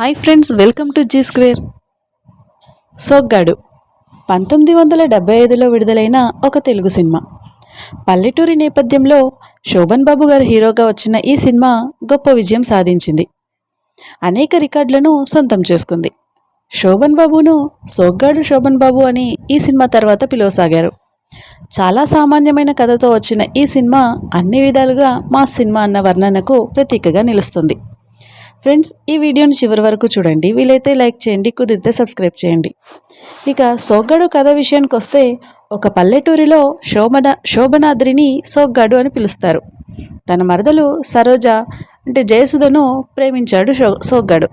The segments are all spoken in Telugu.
Hi friends welcome to G square. Soggadu. పంతొమ్మిది వందల డెబ్బై ఐదులో విడుదలైన ఒక తెలుగు సినిమా. పల్లెటూరి నేపథ్యంలో శోభన్ బాబు గారు హీరోగా వచ్చిన ఈ సినిమా గొప్ప విజయం సాధించింది. అనేక రికార్డులను సొంతం చేసుకుంది. శోభన్ బాబును సోగ్గాడు శోభన్ బాబు అని ఈ సినిమా తర్వాత పిలువసాగారు. చాలా సామాన్యమైన కథతో వచ్చిన ఈ సినిమా అన్ని విధాలుగా మా సినిమా అన్న వర్ణనకు ప్రతీకగా నిలుస్తుంది. ఫ్రెండ్స్ ఈ వీడియోని చివరి వరకు చూడండి. వీలైతే లైక్ చేయండి కుదిరితే సబ్స్క్రైబ్ చేయండి. ఇక సోగ్గాడు కథ విషయానికి వస్తే ఒక పల్లెటూరిలో శోభన శోభనాద్రిని సోగ్గాడు అని పిలుస్తారు. తన మరదలు సరోజ అంటే జయసుధను ప్రేమించాడు సోగ్గాడు.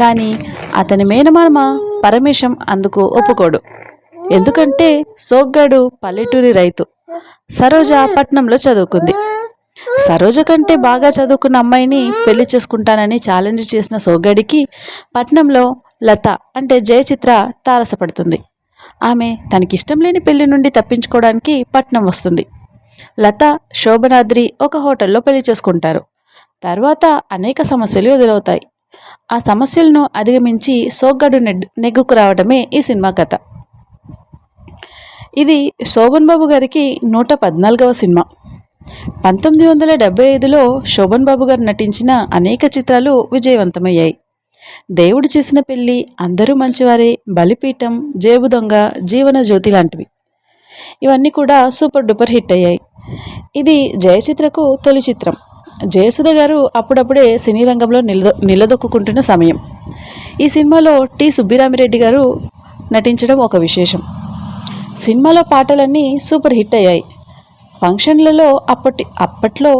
కానీ అతని మేనమామ పరమేశం అందుకు ఒప్పుకోడు. ఎందుకంటే సోగ్గాడు పల్లెటూరి రైతు. సరోజ పట్నంలో చదువుకుంది. సరోజ కంటే బాగా చదువుకున్న అమ్మాయిని పెళ్ళి చేసుకుంటానని ఛాలెంజ్ చేసిన సోగడికి పట్నంలో లత అంటే జయచిత్ర తారసపడుతుంది. ఆమె తనకిష్టం లేని పెళ్ళి నుండి తప్పించుకోవడానికి పట్నం వస్తుంది. లత శోభనాద్రి ఒక హోటల్లో పెళ్ళి చేసుకుంటారు. తర్వాత అనేక సమస్యలు ఎదురవుతాయి. ఆ సమస్యలను అధిగమించి సోగ్గడు నెగ్గుకు రావడమే ఈ సినిమా కథ. ఇది శోభన్ బాబు గారికి నూట పద్నాలుగవ సినిమా. పంతొమ్మిది వందల డెబ్బై ఐదులో శోభన్ బాబు గారు నటించిన అనేక చిత్రాలు విజయవంతమయ్యాయి. దేవుడు చేసిన పెళ్ళి అందరూ మంచివారే బలిపీఠం జేబు దొంగ జీవన జ్యోతి లాంటివి. ఇవన్నీ కూడా సూపర్ డూపర్ హిట్ అయ్యాయి. ఇది జయచిత్రకు తొలి చిత్రం. జయసుధ గారు అప్పుడప్పుడే సినీ రంగంలో నిలదొ నిలదొక్కుంటున్న సమయం. ఈ సినిమాలో టి సుబ్బిరామిరెడ్డి గారు నటించడం ఒక విశేషం. సినిమాలో పాటలన్నీ సూపర్ హిట్ అయ్యాయి. ఫంక్షన్లలో అప్పటి అప్పట్లో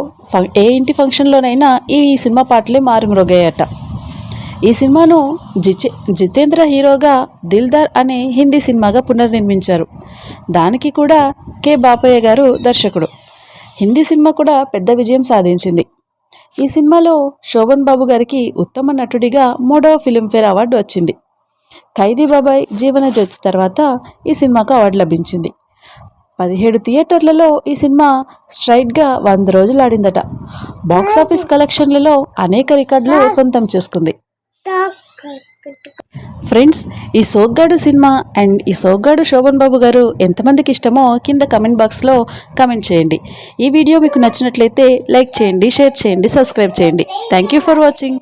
ఏ ఇంటి ఫంక్షన్లోనైనా ఈ సినిమా పాటలే మారుమ్రోగాయట. ఈ సినిమాను జిచే జితేంద్ర హీరోగా దిల్దార్ అనే హిందీ సినిమాగా పునర్నిర్మించారు. దానికి కూడా కె బాపయ్య గారు దర్శకుడు. హిందీ సినిమా కూడా పెద్ద విజయం సాధించింది. ఈ సినిమాలో శోభన్ బాబు గారికి ఉత్తమ నటుడిగా మూడవ ఫిలింఫేర్ అవార్డు వచ్చింది. ఖైదీ బాబాయ్ జీవన జ్యోతి తర్వాత ఈ సినిమాకు అవార్డు లభించింది. పదిహేడు థియేటర్లలో ఈ సినిమా స్ట్రైట్గా వంద రోజులు ఆడిందట బాక్స్ ఆఫీస్ కలెక్షన్లలో అనేక రికార్డులు సొంతం చేసుకుంది. ఫ్రెండ్స్ ఈ సోగ్గాడు సినిమా అండ్ ఈ సోగ్గాడు శోభన్ బాబు గారు ఎంతమందికి ఇష్టమో కింద కమెంట్ బాక్స్లో కమెంట్ చేయండి. ఈ వీడియో మీకు నచ్చినట్లయితే లైక్ చేయండి షేర్ చేయండి సబ్స్క్రైబ్ చేయండి. Thank you for watching.